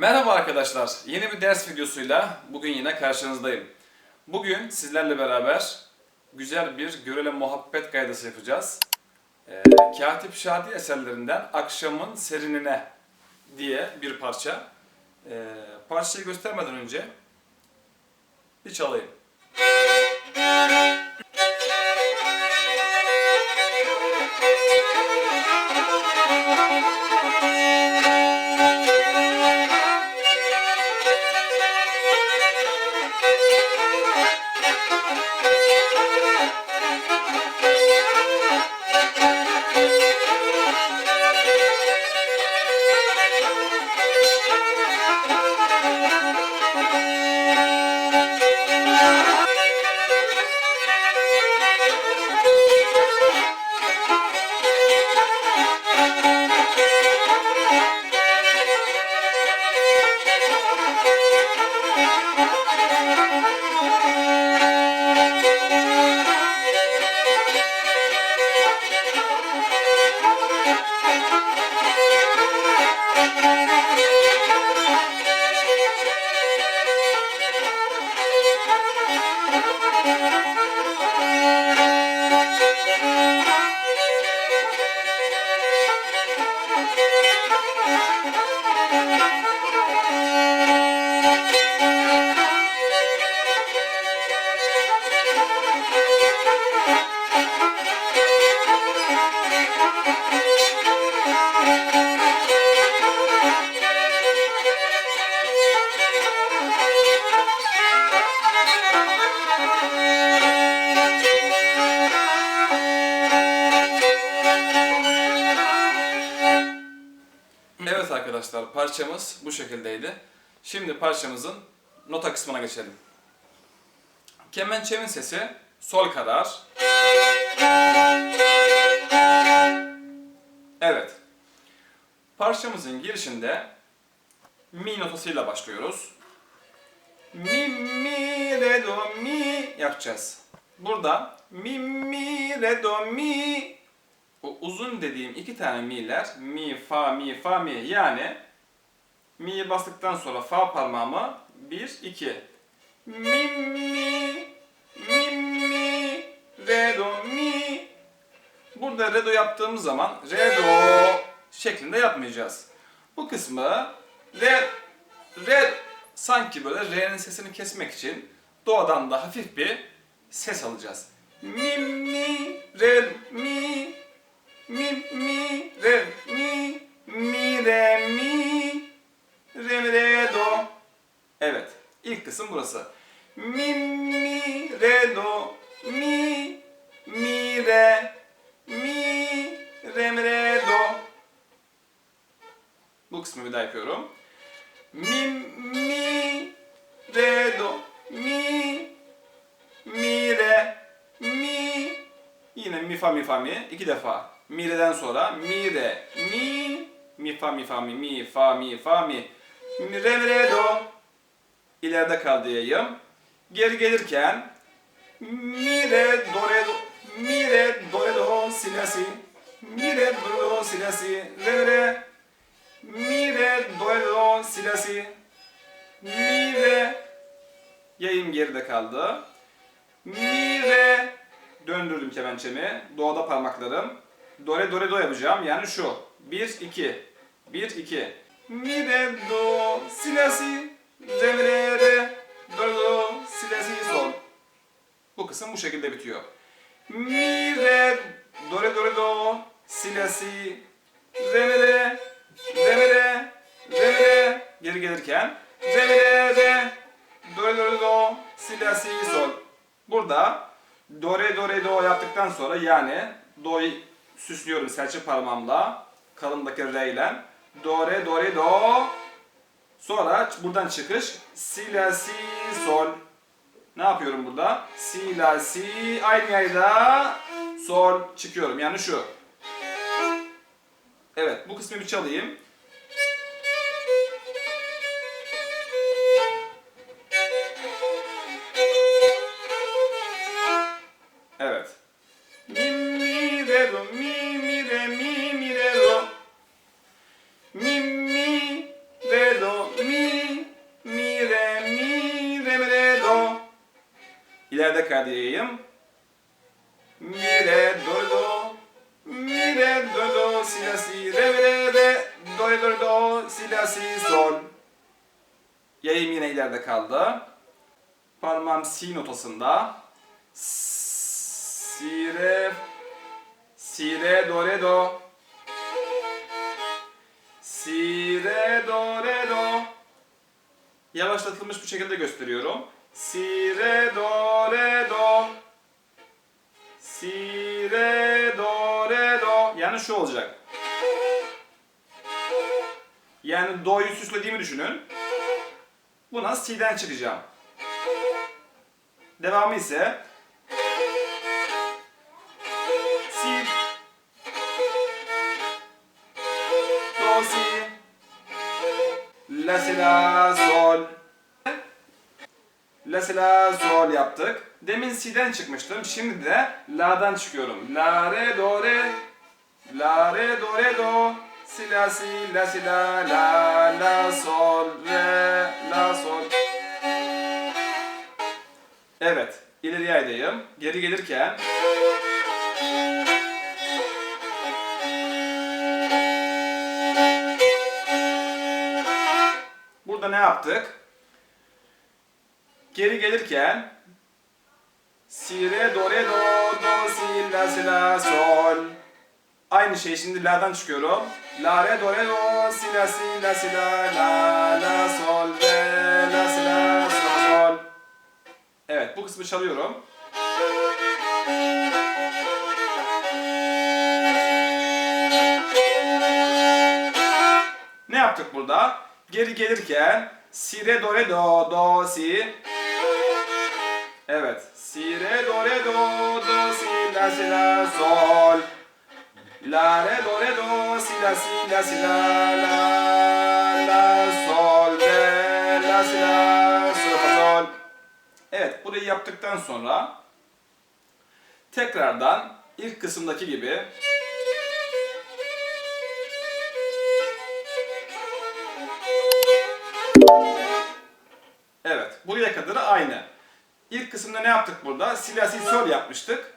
Merhaba arkadaşlar. Yeni bir ders videosuyla bugün yine karşınızdayım. Bugün sizlerle beraber güzel bir görele muhabbet gaydası yapacağız. Ee, Katip Şadi eserlerinden Akşamın Serinine diye bir parça. Ee, parçayı göstermeden önce bir çalayım. Müzik Evet arkadaşlar parçamız bu şekildeydi. Şimdi parçamızın nota kısmına geçelim. Kemençemin sesi sol kadar. Evet. Parçamızın girişinde mi notasıyla başlıyoruz. Mi, mi, re, do, mi yapacağız. Burada mi, mi, re, do, mi o uzun dediğim iki tane mi'ler mi, fa, mi, fa, mi yani mi'yi bastıktan sonra fa parmağımı 1, 2 mi, mi, mi, mi, re, do, mi Burada re, do yaptığımız zaman re, do şeklinde yapmayacağız. Bu kısmı re, re sanki böyle re'nin sesini kesmek için do'dan da hafif bir ses alacağız. Mi, mi, re, mi, mi mi re mi mi re mi re mi re do. Evet. ilk kısım burası. Mi mi re do mi mi re mi re mi re do. Bu kısmı bir daha yapıyorum. Mi mi re do mi mi re mi Yine mi fa mi fa mi iki defa. Mi re'den sonra mi re mi mi fa mi fa mi mi fa mi fa mi. Mi re re do. İleride kaldı yayım. Geri gelirken mi re do re do. Mi re do re do si la si. Mi re do re do si la si. Re re mi re do re do si la si. Mi re yayım geride kaldı. Mi re döndürdüm kemençemi. Do'da parmaklarım. Do re do re yapacağım. Yani şu. 1 2 1 2 Mi re do si la si re re re do re do si la si sol. Bu kısım bu şekilde bitiyor. Mi re do re do re do si la si re re re mi re re mi re geri gelirken re re re do re do re do si la si sol. Burada do re do re do yaptıktan sonra yani do'yu süslüyorum serçe parmağımla kalındaki re ile. Do re do re do. Sonra buradan çıkış. Si la si sol. Ne yapıyorum burada? Si la si aynı yayda sol çıkıyorum. Yani şu. Evet bu kısmı bir çalayım do mi mi re mi mi re do mi mi re do mi mi re mi re mi re do ileride kaydedeyim mi re do do mi re do do si la si re re. Re do re do do si la si sol. Yayım yine ileride kaldı. Parmağım si notasında. Si re si, re, do, re, do. Si, re, do, re, do. Yavaşlatılmış bir şekilde gösteriyorum. Si, re, do, re, do. Si, re, do, re, do. Yani şu olacak. Yani do'yu süslediğimi düşünün. Buna si'den çıkacağım. Devamı ise La, si, la, sol yaptık. Demin si'den çıkmıştım. Şimdi de la'dan çıkıyorum. La, re, do, re. La, re, do, re, do. Si, la, si, la, si, la, la, la, sol, re, la, sol. Evet, ileriye aydayım. Geri gelirken Burada ne yaptık? Geri gelirken Si, re, do, re, do, do, si, la, si, la, sol. Aynı şey şimdi la'dan çıkıyorum. La, re, do, re, do, si, la, si, la, si, la, la, la, sol, re, la, si, la, sol. Evet bu kısmı çalıyorum. Ne yaptık burada? Geri gelirken si re do re do do si Evet. Si re do re do do si la si la sol La re do re do si la si la si la la la sol re la si la sol sol Evet burayı yaptıktan sonra tekrardan ilk kısımdaki gibi Evet, buraya kadar aynı. İlk kısımda ne yaptık burada? Silasi sol yapmıştık.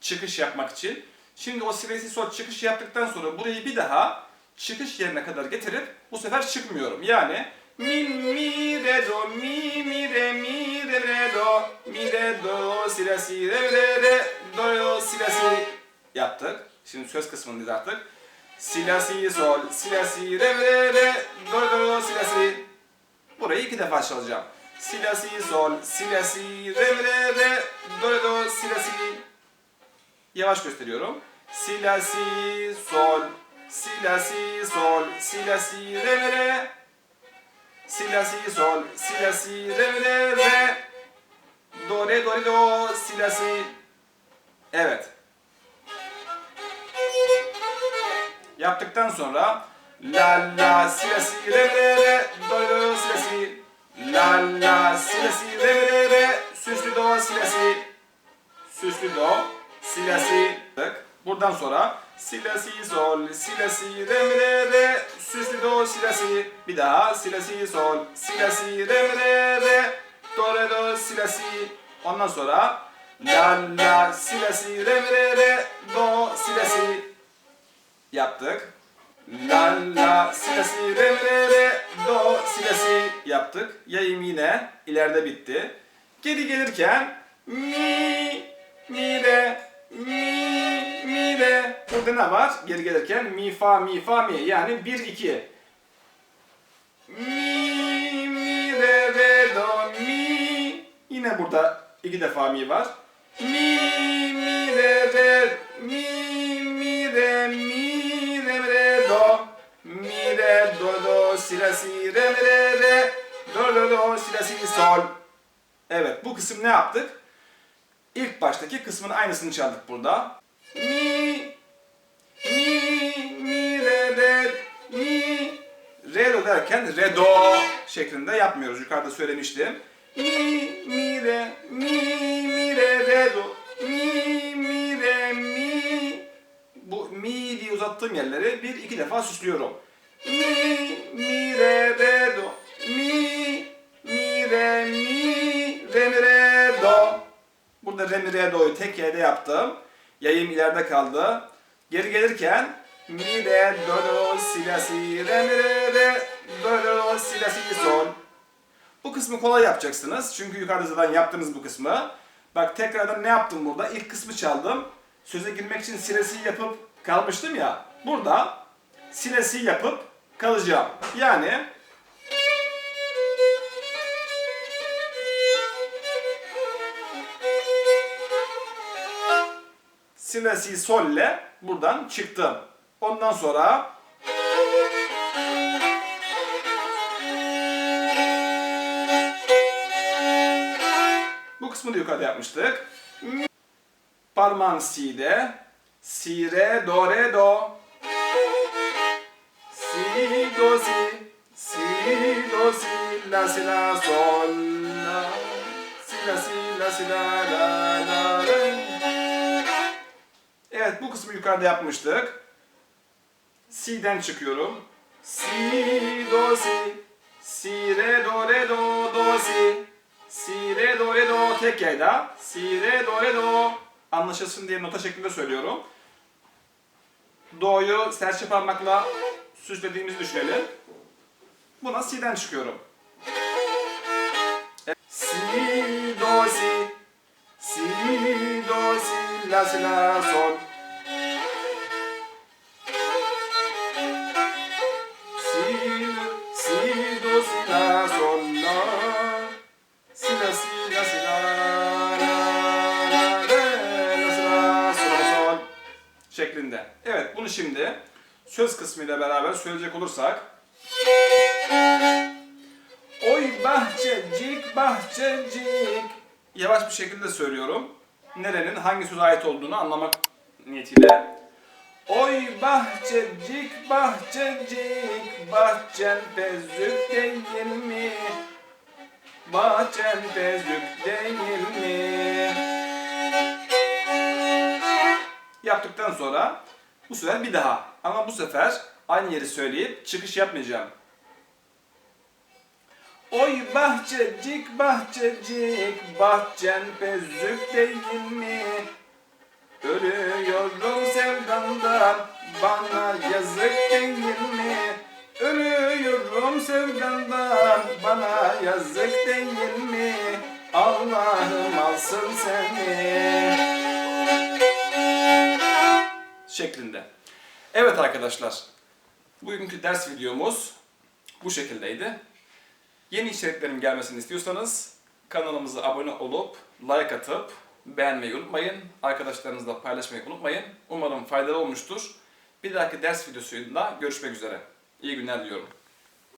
Çıkış yapmak için. Şimdi o silasi sol çıkış yaptıktan sonra burayı bir daha çıkış yerine kadar getirip bu sefer çıkmıyorum. Yani mi mi re do mi mi re mi re re do mi re do si la si re re re do do si la si yaptık. Şimdi söz kısmındayız artık. Si la si sol si la si re re re do do si la si Burayı iki defa çalacağım. Si la si sol, si la si re re re, do re do si la si. Yavaş gösteriyorum. Si la si sol, si la si sol, si la si re re. Si la si sol, si la si re re re. Do re do re do si la si. Evet. Yaptıktan sonra la la si la si re re re do re do si la si la la si la si re re re. Süslü do si la si süslü do si la si buradan sonra si la si sol si la si re re. Re süslü do si la si bir daha si la si sol si la si re re. Re do re do si la si ondan sonra la la si la si re re. Re do si la si yaptık. La la si la si re re re do si la si yaptık. Yayım yine ileride bitti. Geri gelirken mi mi re mi mi re burada ne var? Geri gelirken mi fa mi fa mi yani 1 2 mi mi re re do mi yine burada iki defa mi var. Mi mi re re mi mi re mi re do do si la si re mi re re do do do si la si sol. Evet bu kısım ne yaptık? İlk baştaki kısmın aynısını çaldık burada. Mi mi mi re re mi re do derken re do şeklinde yapmıyoruz. Yukarıda söylemiştim. Mi mi re mi mi re re do mi mi re mi bu mi diye uzattığım yerleri bir iki defa süslüyorum. Mi mi re re do mi mi re mi re mi re do Burada re mi re do'yu tek yerde yaptım. Yayım ileride kaldı. Geri gelirken mi re do do si la si re mi re re do do si la si sol. Bu kısmı kolay yapacaksınız. Çünkü yukarıda zaten yaptınız bu kısmı. Bak tekrardan ne yaptım burada? İlk kısmı çaldım. Söze girmek için silesi yapıp kalmıştım ya. Burada silesi yapıp kalacağım. Yani silesi solle buradan çıktım. Ondan sonra bu kısmı da yukarıda yapmıştık. Parmağım si'de. Si, re, do, re, do. Evet bu kısmı yukarıda yapmıştık. Si'den çıkıyorum. Si, do, si. Si, re, do, re, do, do, si. Si, re, do, re, do. Tek yayda. Si, re, do, re, do. Anlaşılsın diye nota şeklinde söylüyorum. Do'yu serçe parmakla süslediğimizi düşünelim. Buna si'den çıkıyorum. Evet. Si. La, si, la, sol. Si, si, do, si, la, sol, la. Si, la, si, la, si, la, la, la, la, si, la, sol, sol. Şeklinde. Evet bunu şimdi söz kısmıyla beraber söyleyecek olursak. Oy bahçecik bahçecik. Yavaş bir şekilde söylüyorum. Nerenin hangi söze ait olduğunu anlamak niyetiyle. Oy bahçecik bahçecik bahçen pezük değil mi? Bahçen pezük değil mi? Yaptıktan sonra bu sefer bir daha. Ama bu sefer aynı yeri söyleyip çıkış yapmayacağım. Oy bahçecik bahçecik bahçen pezük değil mi? Ölüyorum sevdandan bana yazık değil mi? Ölüyorum sevdandan bana yazık değil mi? Allah'ım alsın seni şeklinde. Evet arkadaşlar, bugünkü ders videomuz bu şekildeydi. Yeni içeriklerin gelmesini istiyorsanız kanalımıza abone olup like atıp beğenmeyi unutmayın. Arkadaşlarınızla paylaşmayı unutmayın. Umarım faydalı olmuştur. Bir dahaki ders videosunda görüşmek üzere. İyi günler diliyorum.